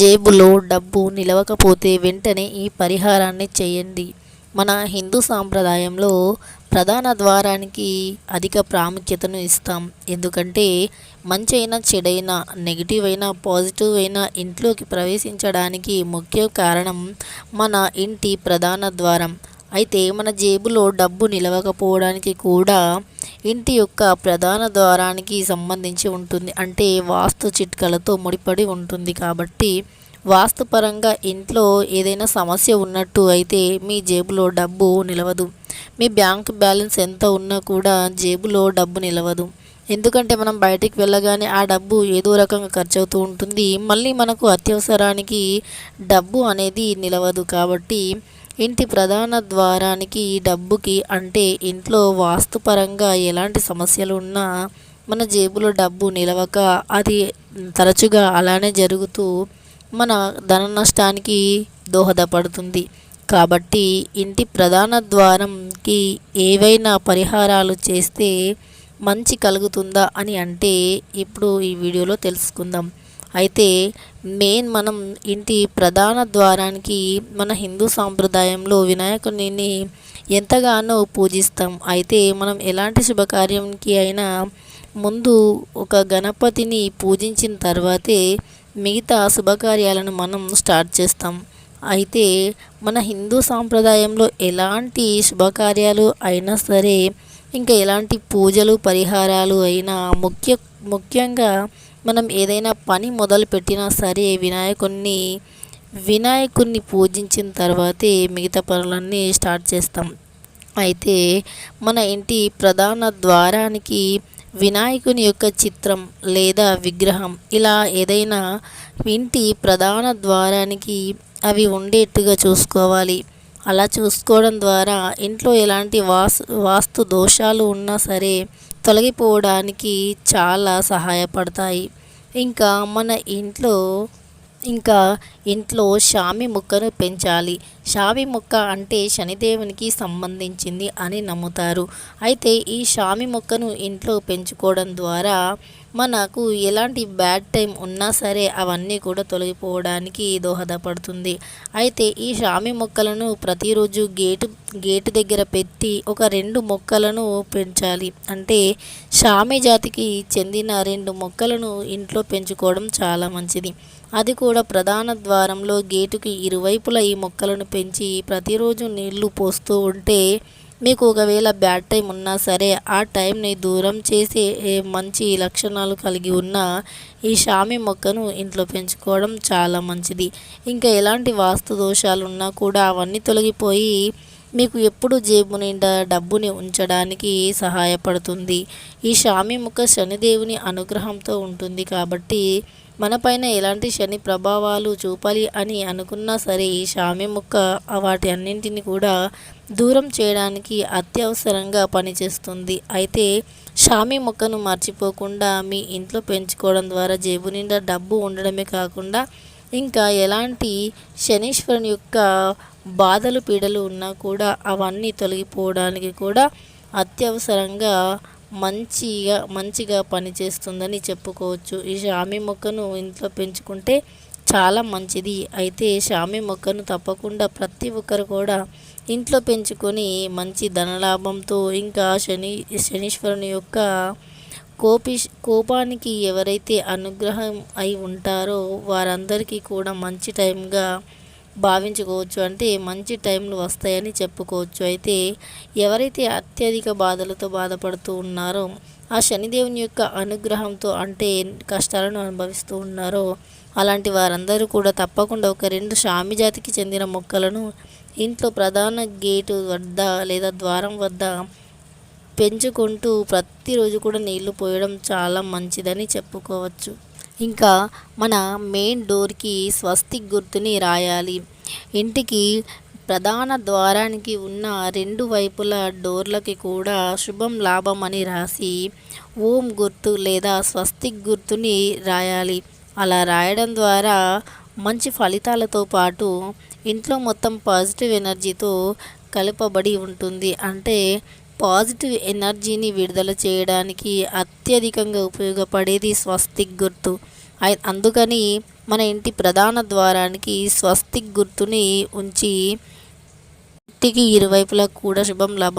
జేబులో డబ్బు నిలవకపోతే వెంటనే ఈ పరిహారాన్ని చేయండి. మన హిందూ సాంప్రదాయంలో ప్రధాన ద్వారానికి అధిక ప్రాముఖ్యతను ఇస్తాం. ఎందుకంటే మంచి అయినా చెడైనా నెగిటివ్ అయినా పాజిటివ్ అయినా ఇంట్లోకి ప్రవేశించడానికి ముఖ్య కారణం మన ఇంటి ప్రధాన ద్వారం. అయితే మన జేబులో డబ్బు నిలవకపోవడానికి కూడా ఇంటి యొక్క ప్రధాన ద్వారానికి సంబంధించి ఉంటుంది. అంటే వాస్తు చిట్కలతో ముడిపడి ఉంటుంది కాబట్టి వాస్తుపరంగా ఇంట్లో ఏదైనా సమస్య ఉన్నట్టు అయితే మీ జేబులో డబ్బు నిలవదు. మీ బ్యాంక్ బ్యాలెన్స్ ఎంత ఉన్నా కూడా జేబులో డబ్బు నిలవదు. ఎందుకంటే మనం బయటికి వెళ్ళగానే ఆ డబ్బు ఏదో రకంగా ఖర్చు అవుతూ ఉంటుంది. మళ్ళీ మనకు అత్యవసరానికి డబ్బు అనేది నిలవదు కాబట్టి ఇంటి ప్రధాన ద్వారానికి డబ్బుకి అంటే ఇంట్లో వాస్తుపరంగా ఎలాంటి సమస్యలు ఉన్నా మన జేబులో డబ్బు నిలవక అది తరచుగా అలానే జరుగుతూ మన ధన నష్టానికి దోహదపడుతుంది. కాబట్టి ఇంటి ప్రధాన ద్వారంకి ఏవైనా పరిహారాలు చేస్తే మంచి కలుగుతుందా అని అంటే ఇప్పుడు ఈ వీడియోలో తెలుసుకుందాం. అయితే మెయిన్ మనం ఇంటి ప్రధాన ద్వారానికి మన హిందూ సాంప్రదాయంలో వినాయకుడిని ఎంతగానో పూజిస్తాం. అయితే మనం ఎలాంటి శుభకార్యంకి అయినా ముందు ఒక గణపతిని పూజించిన తర్వాతే మిగతా శుభకార్యాలను మనం స్టార్ట్ చేస్తాం. అయితే మన హిందూ సాంప్రదాయంలో ఎలాంటి శుభకార్యాలు అయినా సరే ఇంకా ఎలాంటి పూజలు పరిహారాలు అయినా ముఖ్య ముఖ్యంగా మనం ఏదైనా పని మొదలు పెట్టినా సరే వినాయకుడిని వినాయకుడిని పూజించిన తర్వాతే మిగతా పనులన్నీ స్టార్ట్ చేస్తాం. అయితే మన ఇంటి ప్రధాన ద్వారానికి వినాయకుని యొక్క చిత్రం లేదా విగ్రహం ఇలా ఏదైనా ఇంటి ప్రధాన ద్వారానికి అవి ఉండేట్టుగా చూసుకోవాలి. అలా చూసుకోవడం ద్వారా ఇంట్లో ఎలాంటి వాస్తు వాస్తు దోషాలు ఉన్నా సరే తొలగిపోవడానికి చాలా సహాయపడతాయి. ఇంకా మన ఇంట్లో ఇంకా ఇంట్లో షామి మొక్కను పెంచాలి. షామి మొక్క అంటే శనిదేవునికి సంబంధించింది అని నమ్ముతారు. అయితే ఈ షామి మొక్కను ఇంట్లో పెంచుకోవడం ద్వారా మనకు ఎలాంటి బ్యాడ్ టైం ఉన్నా సరే అవన్నీ కూడా తొలగిపోవడానికి దోహదపడుతుంది. అయితే ఈ షామి మొక్కలను ప్రతిరోజు గేటు గేటు దగ్గర పెట్టి ఒక రెండు మొక్కలను పెంచాలి. అంటే షామి జాతికి చెందిన రెండు మొక్కలను ఇంట్లో పెంచుకోవడం చాలా మంచిది. అది కూడా ప్రధాన ద్వారంలో గేటుకి ఇరువైపులా ఈ మొక్కలను పెంచి ప్రతిరోజు నీళ్ళు పోస్తూ ఉంటే మీకు ఒకవేళ బ్యాడ్ టైం ఉన్నా సరే ఆ టైంని దూరం చేసే మంచి లక్షణాలు కలిగి ఉన్న ఈ షామి మొక్కను ఇంట్లో పెంచుకోవడం చాలా మంచిది. ఇంకా ఎలాంటి వాస్తు దోషాలు ఉన్నా కూడా అవన్నీ తొలగిపోయి మీకు ఎప్పుడు జేబు నిండా డబ్బుని ఉంచడానికి సహాయపడుతుంది. ఈ షామి మొక్క శనిదేవుని అనుగ్రహంతో ఉంటుంది కాబట్టి మనపైన ఎలాంటి శని ప్రభావాలు చూపాలి అని అనుకున్నా సరే ఈ షామి మొక్క వాటి అన్నింటిని కూడా దూరం చేయడానికి అత్యవసరంగా పనిచేస్తుంది. అయితే షామి మొక్కను మర్చిపోకుండా మీ ఇంట్లో పెంచుకోవడం ద్వారా జేబు నిండా డబ్బు ఉండడమే కాకుండా ఇంకా ఎలాంటి శనీశ్వరుని యొక్క బాధలు పీడలు ఉన్నా కూడా అవన్నీ తొలగిపోవడానికి కూడా అత్యవసరంగా మంచిగా మంచిగా పనిచేస్తుందని చెప్పుకోవచ్చు. ఈ షామి మొక్కను ఇంట్లో పెంచుకుంటే చాలా మంచిది. అయితే షామి మొక్కను తప్పకుండా ప్రతి ఒక్కరు కూడా ఇంట్లో పెంచుకొని మంచి ధనలాభంతో ఇంకా శని శనీశ్వరుని యొక్క కోపి కోపానికి ఎవరైతే అనుగ్రహం అయి ఉంటారో వారందరికీ కూడా మంచి టైంగా భావించుకోవచ్చు. అంటే మంచి టైంలు వస్తాయని చెప్పుకోవచ్చు. అయితే ఎవరైతే అత్యధిక బాధలతో బాధపడుతూ ఉన్నారో ఆ శనిదేవుని యొక్క అనుగ్రహంతో అంటే కష్టాలను అనుభవిస్తూ ఉన్నారో అలాంటి వారందరూ కూడా తప్పకుండా ఒక రెండు షామి జాతికి చెందిన మొక్కలను ఇంట్లో ప్రధాన గేటు వద్ద లేదా ద్వారం వద్ద పెంచుకుంటూ ప్రతిరోజు కూడా నీళ్ళు పోయడం చాలా మంచిదని చెప్పుకోవచ్చు. ఇంకా మన మెయిన్ డోర్కి స్వస్తిక్ గుర్తుని రాయాలి. ఇంటికి ప్రధాన ద్వారానికి ఉన్న రెండు వైపుల డోర్లకి కూడా శుభం లాభం అని రాసి ఓం గుర్తు లేదా స్వస్తిక్ గుర్తుని రాయాలి. అలా రాయడం ద్వారా మంచి ఫలితాలతో పాటు ఇంట్లో మొత్తం పాజిటివ్ ఎనర్జీతో కలపబడి ఉంటుంది. అంటే పాజిటివ్ ఎనర్జీని విడుదల చేయడానికి అత్యధికంగా ఉపయోగపడేది స్వస్తిక్ గుర్తు. అందుకని మన ఇంటి ప్రధాన ద్వారానికి స్వస్తిక్ గుర్తుని ఉంచి ఇంటికి ఇరువైపులా కూడా శుభం లాభం